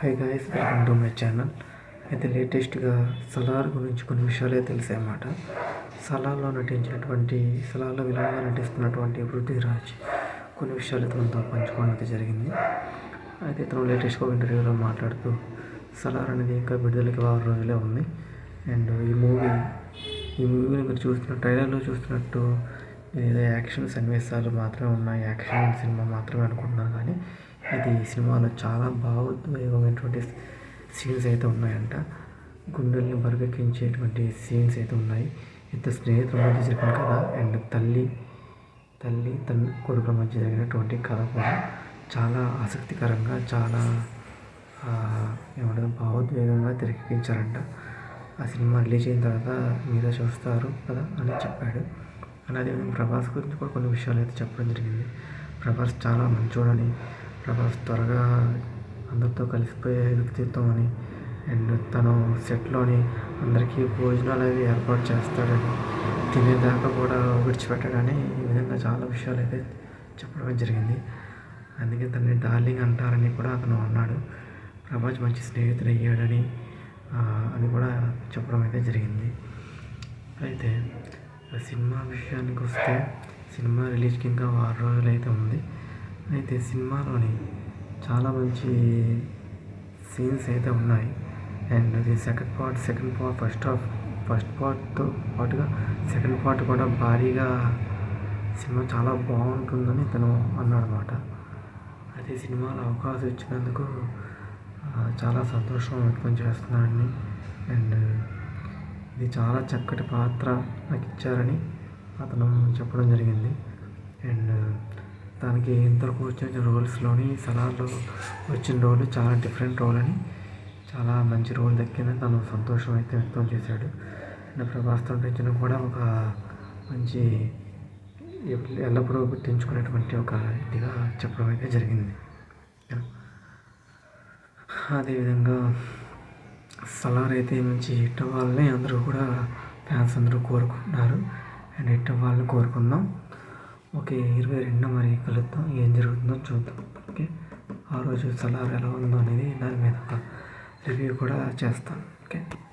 Hi guys welcome to my channel అయితే లేటెస్ట్గా సలార్ గురించి కొన్ని విషయాలే తెలిసాయన్నమాట సలార్లో నటించినటువంటి సలార్లో విలన్గా నటిస్తున్నటువంటి పృథ్వీరాజ్ కొన్ని విషయాలు తనతో పంచుకోవడం అయితే జరిగింది. అయితే ఇతను లేటెస్ట్గా ఒక ఇంటర్వ్యూలో మాట్లాడుతూ సలార్ అనేది ఇంకా విడుదలకి వారం రోజులే ఉంది. అండ్ ఈ మూవీ ఈ మూవీని మీరు చూస్తున్న ట్రైలర్లో చూస్తున్నట్టు ఏదో యాక్షన్ సన్నివేశాలు మాత్రమే ఉన్నాయి. యాక్షన్ సినిమా మాత్రమే అనుకుంటున్నాను కానీ ఇది ఈ సినిమాలో చాలా భావోద్వేగమైనటువంటి సీన్స్ అయితే ఉన్నాయంట. గుండెల్ని బరువెక్కించేటువంటి సీన్స్ అయితే ఉన్నాయి. ఇద్దరు స్నేహితుల మధ్య జరిగిన కథ అండ్ తల్లి తల్లి తన కొడుకుల మధ్య జరిగినటువంటి కథ కూడా చాలా ఆసక్తికరంగా చాలా ఏమంటారు భావోద్వేగంగా తెరకెక్కించారంట. ఆ సినిమా రిలీజ్ అయిన తర్వాత మీరే చూస్తారు కదా అని చెప్పాడు. అలాగే ప్రభాస్ గురించి కూడా కొన్ని విషయాలు అయితే చెప్పడం జరిగింది. ప్రభాస్ చాలా మంచోడని ప్రభాస్ త్వరగా అందరితో కలిసిపోయే వ్యక్తిత్వం అని. అండ్ తను సెట్లోని అందరికీ భోజనాలు అవి ఏర్పాటు చేస్తాడని. తినేదాకా కూడా విడిచిపెట్టాడని ఈ విధంగా చాలా విషయాలు అయితే చెప్పడం జరిగింది. అందుకే తనని డార్లింగ్ అంటారని కూడా అతను అన్నాడు. ప్రభాస్ మంచి స్నేహితుడు అయ్యాడని అని కూడా చెప్పడం అయితే జరిగింది. అయితే సినిమా విషయానికి వస్తే సినిమా రిలీజ్కి ఇంకా వారం రోజులు అయితే ఉంది. అయితే సినిమాలోని చాలా మంచి సీన్స్ అయితే ఉన్నాయి. అండ్ అది second part second part first half first పార్ట్తో పాటుగా సెకండ్ పార్ట్ కూడా భారీగా సినిమా చాలా బాగుంటుందని తను అన్నాడనమాట అయితే సినిమాలో అవకాశం ఇచ్చినందుకు చాలా సంతోషం వ్యక్తం చేస్తున్నాడని. అండ్ ఇది చాలా చక్కటి పాత్ర నాకు ఇచ్చారని అతను చెప్పడం జరిగింది. అండ్ దానికి ఇంతవరకు వచ్చిన రోల్స్లోని సలార్లో వచ్చిన రోల్ చాలా డిఫరెంట్ రోల్ అని చాలా మంచి రోల్ దక్కిందని తను సంతోషం అయితే వ్యక్తం చేశాడు. అండ్ ప్రభాస్తో నటించడం కూడా ఒక మంచి ఎల్లప్పుడూ గుర్తించుకునేటువంటి ఒక ఇదిగా చెప్పడం అయితే జరిగింది. అదేవిధంగా సలార్ అయితే మంచి హిట్ అవ్వాలని అందరూ కూడా ఫ్యాన్స్ అందరూ కోరుకుంటున్నారు. అండ్ హిట్ అవ్వాలని కోరుకుందాం. ఓకే ఇరవై రెండు మరి కలుద్దాం. ఏం జరుగుతుందో చూద్దాం. ఓకే ఆ రోజు సలార్ ఎలా ఉందో అనేది దాని మీద ఒక రివ్యూ కూడా చేస్తాను.